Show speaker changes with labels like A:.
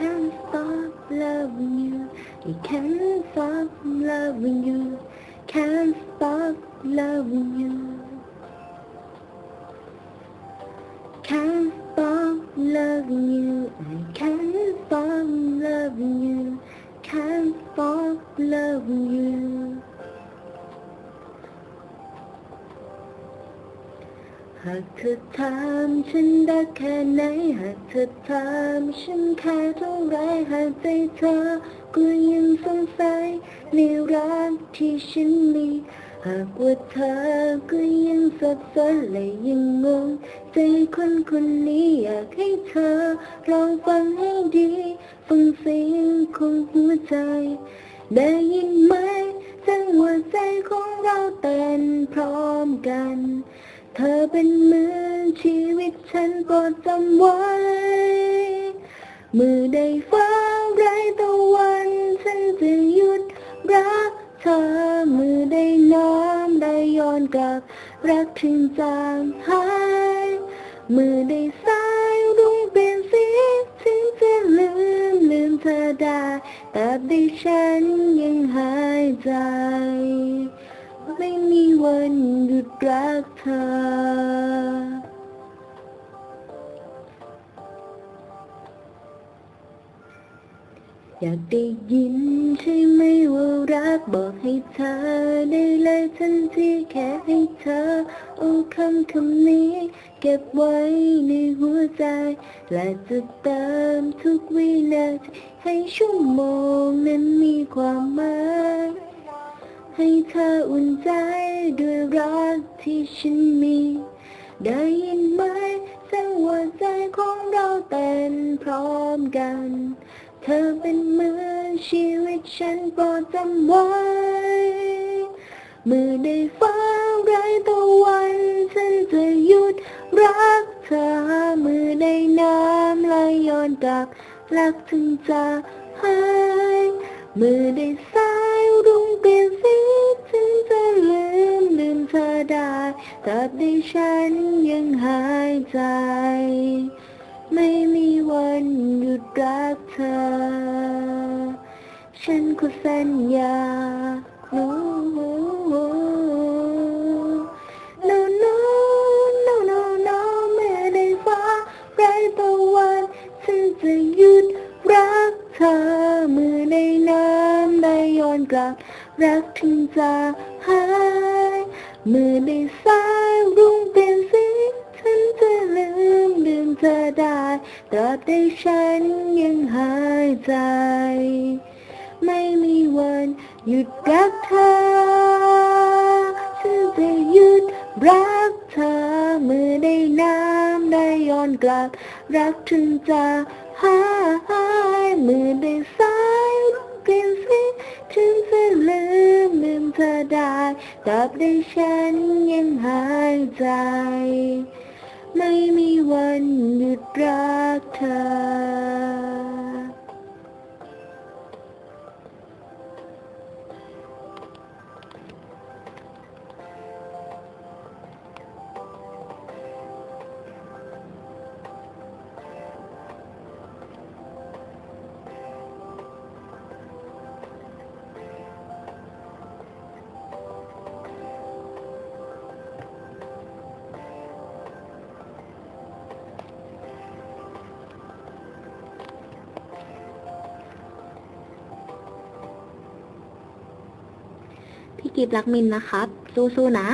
A: can't stop loving you. Can't stop loving you. Can't stop loving you. Can't stop loving you. Can't stop loving you. Can't stop loving you หากเธอถามฉันได้แค่ไหน หากเธอถามฉันแค่เท่าไรหากใจเธอก็ยังสงสัยในรักที่ฉันมี หากว่าเธอก็ยังสับสนและยังงง ใจคนคนนี้อยากให้เธอลองฟังให้ดีฟังเสียงของหัวใจ ได้ยินไหมเสียงหัวใจของเราเต้นพร้อมกัน เธอเป็นเหมือนชีวิตฉันโปรดจำไว้ มือได้ฟ้าไรตะวัน ฉันจะหยุดรักเธอ มือได้น้ำได้ย้อนกลับ รักถึงจางหาย มือได้สายรุ่งเปลี่ยนสีถึงจะลืมลืมเธอได้แต่ได้ฉันยังหายใจ ไม่มีวันหยุดรักเธออยากได้ยินใช่ไหมว่ารักบอกให้เธอ ได้เลยทันทีแค่ให้เธอเอาคำคำนี้ เก็บไว้ในหัวใจ และจะเติมทุกวินาทีให้ชั่วโมงนั้นมีความหมาย ให้เธออุ่นใจด้วยรักที่ฉันมี ได้ยินไหมเสียงหัวใจของเราเต้นพร้อมกัน เธอเป็นเหมือนชีวิตฉันโปรดจำไว้มือได้ฟ้าไรตะวันฉันจะหยุดรักเธอมือได้น้ำไหลย้อนกลับรักถึงจะหายมือได้ จ ไม่มีวันหยุดรักเธอ ฉันขอสัญญา no no no no no no เมื่อได้ฟ้าไรตะวันฉันจะหยุดรักเธอมือได้น้ำได้ย้อนกลับ รักถึงจะหายมือได้ส ฉันยังหายใจ ไม่มีวันหยุดรักเธอ ฉันจะหยุดรักเธอเมื่อได้น้ำได้ย้อนกลับ รักถึงจะหายเมื่อได้สายรุ่งเปลี่นสีถึงจะลืมลืมเธอได้ตราบใดฉันยังหายใจ ไม่มีวันหยุดรักเธอ พี่กิฟรักมินนะครับ สู้ๆนะ